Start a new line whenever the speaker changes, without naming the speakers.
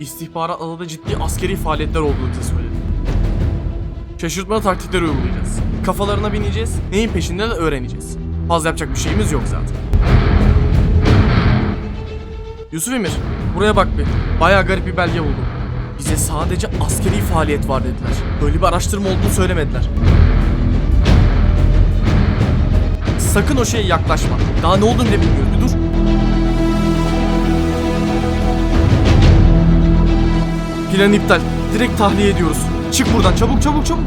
İstihbarat adada ciddi askeri faaliyetler olduğunu söyledi. Şaşırtmalı taktikler uygulayacağız. Kafalarına bineceğiz, neyin peşinde de öğreneceğiz. Fazla yapacak bir şeyimiz yok zaten. Yusuf Emir, buraya bak bir. Bayağı garip bir belge buldum. Bize sadece askeri faaliyet var dediler. Böyle bir araştırma olduğunu söylemediler. Sakın o şeye yaklaşma. Daha ne olduğunu bile bilmiyoruz. Plan iptal. Direkt tahliye ediyoruz. Çık buradan çabuk çabuk çabuk.